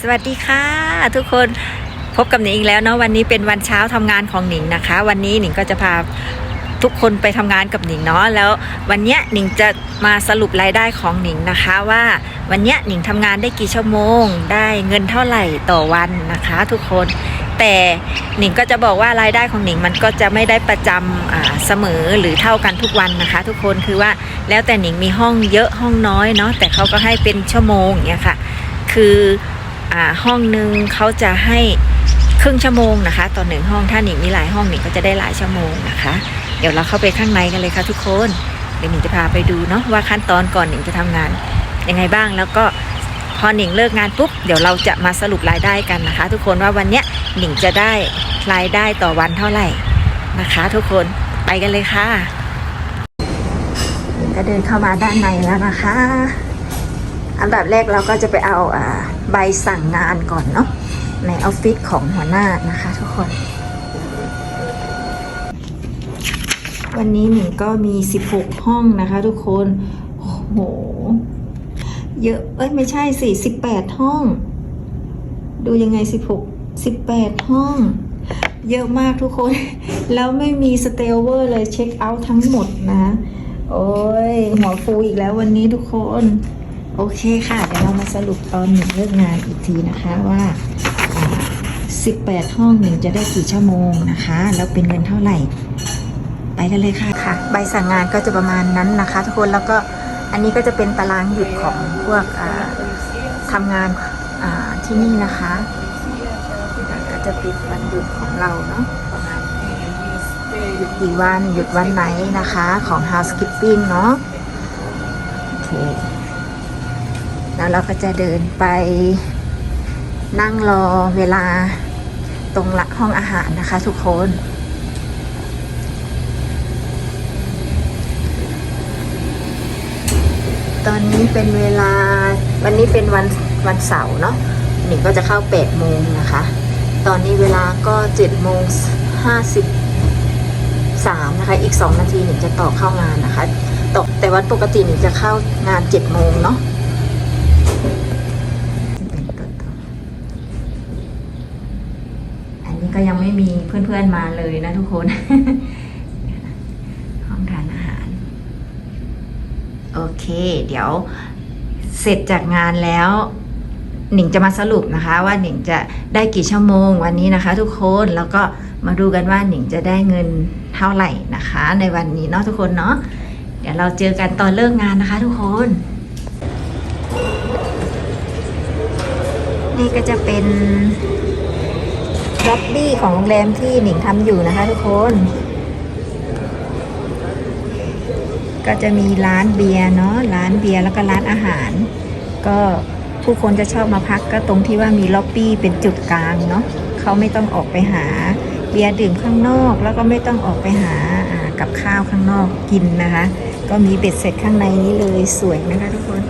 สวัสดีค่ะ ทุกคนพบกับหนิงอีกแล้วเนาะวันนี้เป็นวันเช้าทำงานของหนิงนะคะ วันนี้หนิงก็จะพาทุกคนไปทำงานกับหนิงเนาะแล้ว วันเนี้ยหนิงจะมาสรุปรายได้ของหนิงนะคะ ว่าวันเนี้ยหนิงทำงานได้กี่ชั่วโมง ได้เงินเท่าไหร่ต่อวันนะคะ ทุกคนแต่หนิงก็จะบอกว่ารายได้ของหนิงมันก็จะไม่ได้ประจำเสมอหรือเท่ากันทุกวันนะคะ ทุกคนคือว่าแล้วแต่หนิงมีห้องเยอะห้องน้อยเนาะแต่เขาก็ให้เป็นชั่วโมงอย่างเงี้ยค่ะ คือ ห้องหนึ่งเขาจะให้ครึ่งชั่วโมงนะคะต่อหนึ่งห้องถ้าหนิงมีหลายห้องหนิงก็จะได้หลายชั่วโมงนะคะ เดี๋ยวเราเข้าไปข้างในกันเลยค่ะทุกคนเดี๋ยวหนิงจะพาไปดูเนาะว่าขั้นตอนก่อนหนิงจะทำงานยังไงบ้างแล้วก็พอหนิงเลิกงานปุ๊บเดี๋ยวเราจะมาสรุปรายได้กันนะคะ ทุกคนว่าวันเนี้ยหนิงจะได้รายได้ต่อวันเท่าไหร่นะคะ ทุกคนไปกันเลยค่ะหนิงก็เดินเข้ามาด้านในแล้วนะคะ อันดับแรกเราก็จะไปเอาอ่า ใบสั่งงานก่อนเนาะในออฟฟิศของหัวหน้านะคะทุกคน วันนี้หนิงก็มี 16 ห้องนะคะทุกคน โอ้โห เยอะเอ้ยไม่ใช่สิ18 ห้อง ดูยังไง 16 18 ห้อง เยอะมากทุกคน แล้วไม่มีสเตลเวอร์เลยเช็คเอาท์ทั้งหมดนะ โอ้ยหัวฟูอีกแล้ววันนี้ทุกคน โอเคค่ะ เดี๋ยวเรามาสรุปตอนหนึ่งเลิกงานอีกทีนะคะว่า 18 ห้องหนึ่งจะได้กี่ชั่วโมงนะคะ แล้วเป็นเงินเท่าไหร่ ไปกันเลยค่ะค่ะ ใบสั่งงานก็จะประมาณนั้นนะคะทุกคนแล้วก็อันนี้ก็จะเป็นตารางหยุดของพวกอ่าทำงานที่นี่นะคะก็จะปิดวันหยุดของเราเนาะประมาณหยุดกี่วันหยุดวันไหนนะคะของ housekeeping เนาะโอเค แล้วเราก็จะเดินไปนั่งรอเวลาตรงละห้องอาหารนะคะทุกคน ตอนนี้เป็นเวลาวันนี้เป็นวันวันเสาร์เนาะหนิงก็จะเข้า8โมงนะคะ ตอนนี้เวลาก็7โมง53นะคะ อีก 2 นาทีหนิงจะต่อเข้างานนะคะต่อแต่วันปกติหนิงจะเข้างาน7โมงเนาะ อันนี้ก็ยังไม่มีเพื่อนๆมาเลยนะทุกคน ห้องทานอาหาร โอเค เดี๋ยวเสร็จจากงานแล้วหนิงจะมาสรุปนะคะว่าหนิงจะได้กี่ชั่วโมงวันนี้นะคะ ทุกคนแล้วก็มาดูกันว่าหนิงจะได้เงินเท่าไหร่นะคะ ในวันนี้เนาะทุกคนเนาะเดี๋ยวเราเจอกันตอนเลิกงานนะคะ ทุกคน นี่ก็จะเป็นล็อบบี้ของโรงแรมที่หนิงทำอยู่นะคะทุกคน ก็จะมีร้านเบียร์เนาะร้านเบียร์แล้วก็ร้านอาหาร ก็ผู้คนจะชอบมาพักก็ตรงที่ว่ามีล็อบบี้เป็นจุดกลางเนาะเขาไม่ต้องออกไปหาเบียร์ดื่มข้างนอก แล้วก็ไม่ต้องออกไปหากับข้าวข้างนอกกินนะคะ ก็มีเบ็ดเสร็จข้างในนี้เลยสวยนะคะทุกคน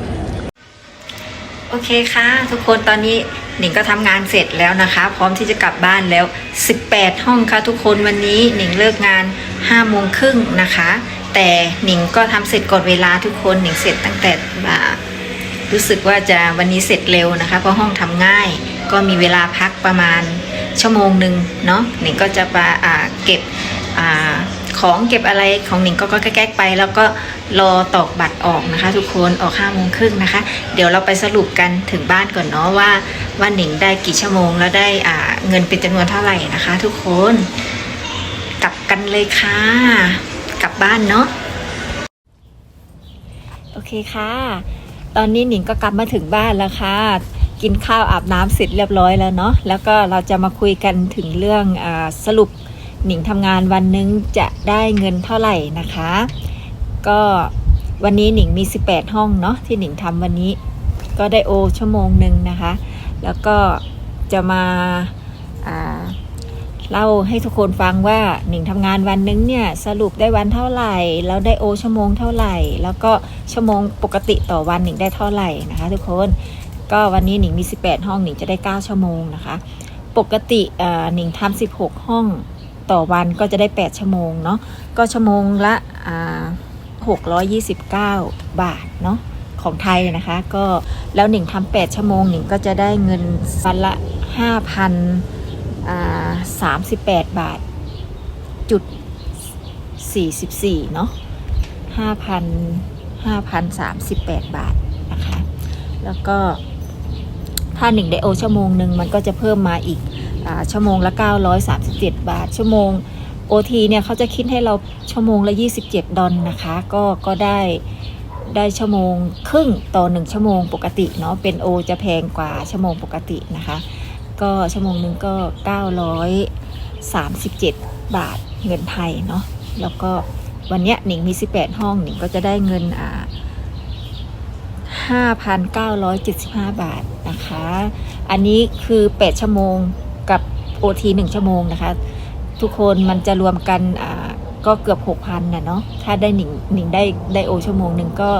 โอเคค่ะ ทุกคนตอนนี้หนิงก็ทำงานเสร็จแล้วนะคะ พร้อมที่จะกลับบ้านแล้ว 18 ห้องค่ะทุกคนวันนี้หนิงเลิกงาน5โมงครึ่งนะคะ แต่หนิงก็ทำเสร็จก่อนเวลาทุกคนหนิงเสร็จตั้งแต่อ่ารู้สึกว่าจะวันนี้เสร็จเร็วนะคะ เพราะห้องทำง่าย ก็มีเวลาพักประมาณชั่วโมงหนึ่งเนาะหนิงก็จะมาอ่าเก็บ ของเก็บอะไรของหนิงก็ก็แก๊กๆไป แล้วก็รอตอกบัตรออกนะคะ ทุกคนออกห้าโมงครึ่งนะคะ เดี๋ยวเราไปสรุปกันถึงบ้านก่อนเนาะว่าว่าหนิงได้กี่ชั่วโมง แล้วได้อ่าเงินเป็นจำนวนเท่าไหร่นะคะ ทุกคนกลับกันเลยค่ะ กลับบ้านเนาะโอเคค่ะ ตอนนี้หนิงก็กลับมาถึงบ้านแล้วค่ะกินข้าวอาบน้ำเสร็จเรียบร้อยแล้วเนาะแล้วก็เราจะมาคุยกันถึงเรื่องอาสรุป หนิงทำงานวันหนึงจะได้เงินเท่าไหร่นะคะ ก็วันนี้หนิงมี 18 ห้องเนาะที่หนิงทำวันนี้ ก็ได้โอชั่วโมงหนึ่งนะคะ แล้วก็จะมาาเล่าให้ทุกคนฟังว่าหนิงทำงานวันนึงเนี่ยสรุปได้วันเท่าไหร่ แล้วได้โอชั่วโมงเท่าไหร่ แล้วก็ชั่วโมงปกติต่อวันหนิงได้เท่าไหร่นะคะ ทุกคนก็วันนี้หนิงมี 18 ห้องหนิงจะได้ 9 ชั่วโมงนะคะ ปกติหนิงทำ16 ห้อง ต่อวันก็จะได้ 8 ชั่วโมงเนาะก็ชั่วโมงละ629 บาทเนาะของไทยนะคะก็แล้วหนิงทำแปดชั่วโมงหนิงก็จะได้เงินวันละห้าพันสามสิบแปดบาทจุดสี่สิบสี่เนาะห้าพันห้าพันสามสิบแปดบาทนะคะแล้วก็ถ้าหนึ่งไดโอชั่วโมงหนึ่งมันก็จะเพิ่มมาอีก ชั่วโมงละ 937 บาท ชั่วโมง OT เนี่ยเขาจะคิดให้เราชั่วโมงละ 27 ดอลนะคะ ก็ก็ได้ได้ชั่วโมงครึ่งต่อ 1 ชั่วโมงปกติเนาะเป็น O จะแพงกว่าชั่วโมงปกตินะคะ ก็ชั่วโมงหนึ่งก็ 937 บาทเงินไทยเนาะแล้วก็วันเนี้ยหนิงมี 18 ห้องหนิงก็จะได้เงินอ่า5,975 บาทนะคะ อันนี้คือ 8 ชั่วโมง กับ OT 1 ชั่วโมงนะคะ ทุกคนมันจะรวมกันก็เกือบ 6,000นะเนาะถ้าได้หนิงหนิงได้ได้โอชั่วโมงหนึ่งก็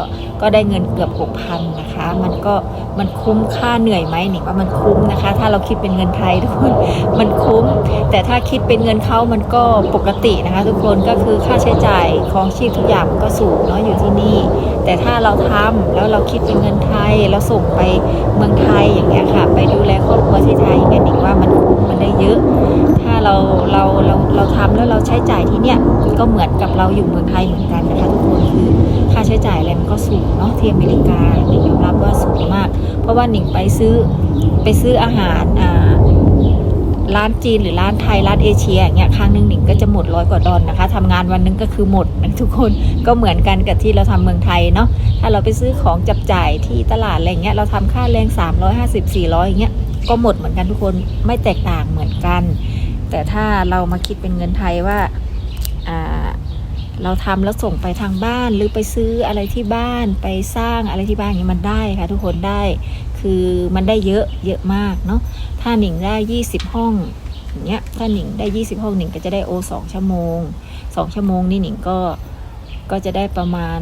ก็ได้เงินเกือบ 6,000นะคะ มันก็มันคุ้มค่าเหนื่อยไหมหนิงว่ามันคุ้มนะคะ ถ้าเราคิดเป็นเงินไทยทุกคนมันคุ้ม แต่ถ้าคิดเป็นเงินเขามันก็ปกตินะคะ ทุกคนก็คือค่าใช้จ่ายของชีพทุกอย่างมันก็สูงเนาะอยู่ที่นี่ แต่ถ้าเราทำแล้วเราคิดเป็นเงินไทยเราส่งไปเมืองไทยอย่างเงี้ยค่ะ ไปดูแลครอบครัวที่ไทยอย่างเงี้ยหนิงว่ามันคุ้มมันได้เยอะ ถ้าเราเราเราเราทำแล้วเราใช้จ่ายที่เนี่ยก็เหมือนกับเราอยู่เมืองไทยเหมือนกันนะคะทุกคนคือค่าใช้จ่ายอะไรมันก็สูงเนาะที่อเมริกาหนิงยอมรับว่าสูงมาก เพราะว่าหนิงไปซื้อไปซื้ออาหารอ่า ร้านจีนหรือร้านไทยร้านเอเชียอย่างเงี้ยครั้งหนึ่งหนิงก็จะหมดร้อยกว่าดอลนะคะทำงานวันนึงก็คือหมดนะทุกคนก็เหมือนกันกับที่เราทำเมืองไทยเนาะถ้าเราไปซื้อของจับจ่ายที่ตลาดอะไรเงี้ยเราทำค่าแรง 350 400อย่างเงี้ยก็หมดเหมือนกันทุกคนไม่แตกต่างเหมือนกัน แต่ถ้าเรามาคิดเป็นเงินไทยว่าอ่า เราทำแล้วส่งไปทางบ้านหรือไปซื้ออะไรที่บ้านไปสร้างอะไรที่บ้านอย่างนี้มันได้ค่ะทุกคนได้คือมันได้เยอะเยอะมากเนาะถ้าหนิงได้ 20 ห้องอย่างเงี้ยถ้าหนิงได้ 20 ห้องหนิงก็จะได้โอ2ชั่วโมง 2 ชั่วโมงนี่หนิงก็ก็จะได้ประมาณ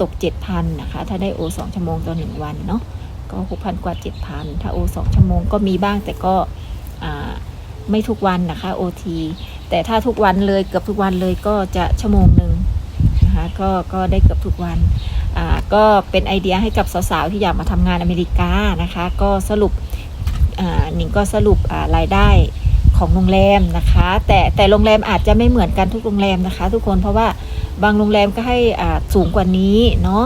ตก 7,000นะคะถ้าได้โอ2ชั่วโมงต่อ1วันเนาะก็ 6,000 กว่า 7,000 ถ้าโอ2ชั่วโมงก็มีบ้างแต่ก็ไม่ทุกวันนะคะ OT แต่ถ้าทุกวันเลยเกือบทุกวันเลยก็จะชั่วโมงหนึ่งนะคะก็ก็ได้เกือบทุกวันอ่าก็เป็นไอเดียให้กับสาวๆที่อยากมาทำงานอเมริกานะคะ ก็สรุปอ่าหนิงก็สรุปอ่ารายได้ของโรงแรมนะคะ แต่แต่โรงแรมอาจจะไม่เหมือนกันทุกโรงแรมนะคะ ทุกคนเพราะว่าบางโรงแรมก็ให้อ่าสูงกว่านี้เนาะ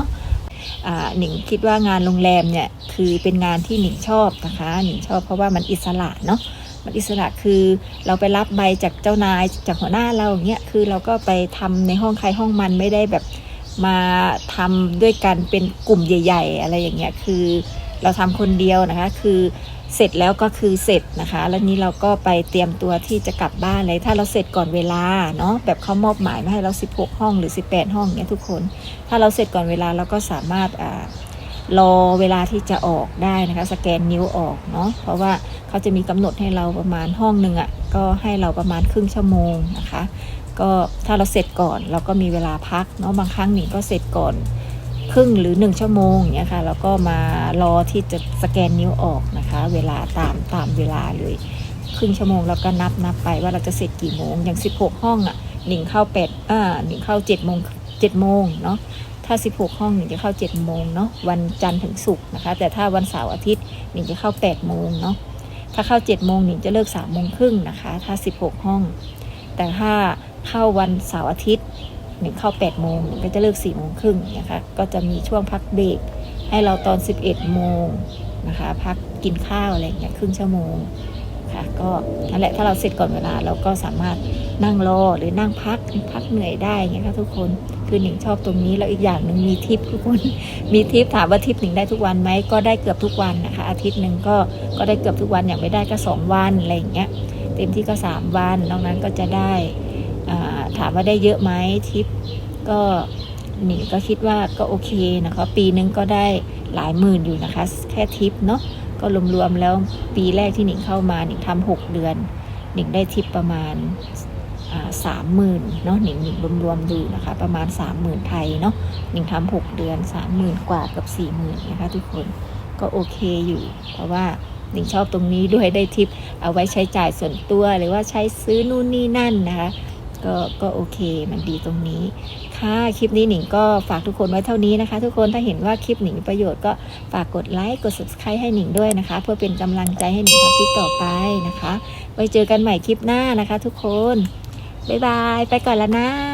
อ่าหนิงคิดว่างานโรงแรมเนี่ยคือเป็นงานที่หนิงชอบนะคะหนิงชอบเพราะว่ามันอิสระเนาะ มันอิสระคือเราไปรับใบจากเจ้านายจากหัวหน้าเราอย่างเงี้ยคือเราก็ไปทำในห้องใครห้องมันไม่ได้แบบมาทำด้วยกันเป็นกลุ่มใหญ่ ๆ อะไรอย่างเงี้ยคือเราทำคนเดียวนะคะ คือเสร็จแล้วก็คือเสร็จนะคะ แล้วนี้เราก็ไปเตรียมตัวที่จะกลับบ้านเลย ถ้าเราเสร็จก่อนเวลาเนาะแบบเขามอบหมายมาให้เรา 16 ห้องหรือ 18 ห้องเนี่ยทุกคน ถ้าเราเสร็จก่อนเวลาเราก็สามารถอ่า รอเวลาที่จะออกได้นะคะ สแกนนิ้วออกเนาะเพราะว่าเขาจะมีกำหนดให้เราประมาณห้องหนึ่งอะ่ะก็ให้เราประมาณครึ่งชั่วโมงนะคะ ก็ถ้าเราเสร็จก่อนเราก็มีเวลาพักเนาะบางครั้งหนิงก็เสร็จก่อนครึ่งหรือ 1 ชั่วโมงอย่างเงี้ยค่ะแล้วก็มารอที่จะสแกนนิ้วออกนะคะ เวลาตามตามเวลาเลยครึ่งชั่วโมงแล้วก็นับนับไปว่าเราจะเสร็จกี่โมงอย่าง 16 ห้องอะหนิงเข้าแปดอ่าหนิงเข้า7โมง7โมงเนาะ ถ้า 16 ห้องหนิงจะเข้า 7 โมงเนาะวันจันทร์ถึงศุกร์นะคะ แต่ถ้าวันเสาร์อาทิตย์หนิงจะเข้า 8 โมงเนาะถ้าเข้า 7 โมงหนิงจะเลิก 3 โมงครึ่งนะคะ ถ้า 16 ห้อง แต่ถ้าเข้าวันเสาร์อาทิตย์หนึ่งเข้า 8 โมงหนึ่งก็จะเลิก 4 โมงครึ่งนะคะก็จะมีช่วงพักเบรกให้เราตอน 11 โมงนะคะ พักกินข้าวอะไรอย่างเงี้ยครึ่งชั่วโมงค่ะก็นั่นแหละถ้าเราเสร็จก่อนเวลาเราก็สามารถนั่งรอหรือนั่งพัก พักเหนื่อยได้อย่างเงี้ยค่ะทุกคนคือหนิงชอบตรงนี้แล้วอีกอย่างหนึ่งมีทิปทุกคนมีทิปถามว่าทิปหนิงได้ทุกวันไหมก็ได้เกือบทุกวันนะคะอาทิตย์หนึ่งก็ก็ได้เกือบทุกวันอย่างไม่ได้ก็ 2 วันอะไรอย่างเงี้ยเต็มที่ก็ 3 วันนอกนั้นก็จะได้อ่าถามว่าได้เยอะไหมทิปก็หนิงก็คิดว่าก็โอเคนะคะปีนึงก็ได้หลายหมื่นอยู่นะคะ แค่ทิปเนาะก็รวมๆแล้วปีแรกที่หนิงเข้ามาหนิงทำหกเดือนหนิงได้ทิปประมาณ สามหมื่นเนาะหนิงหนิงรวมๆดูนะคะ ประมาณสามหมื่นไทยเนาะหนิงทำหกเดือนสามหมื่นกว่ากับสี่หมื่นนะคะทุกคนก็โอเคอยู่ เพราะว่าหนิงชอบตรงนี้ด้วยได้ทิปเอาไว้ใช้จ่ายส่วนตัวหรือว่าใช้ซื้อนู่นนี่นั่นนะคะก็ก็โอเคมันดีตรงนี้ ค่ะคลิปนี้หนิงก็ฝากทุกคนไว้เท่านี้นะคะ ทุกคนถ้าเห็นว่าคลิปหนิงมีประโยชน์ก็ฝากกดไลค์กด subscribe ให้หนิงด้วยนะคะ เพื่อเป็นกำลังใจให้หนิงทำคลิปต่อไปนะคะ ไว้เจอกันใหม่คลิปหน้านะคะ ทุกคน บ๊ายบาย ไปก่อนแล้วนะ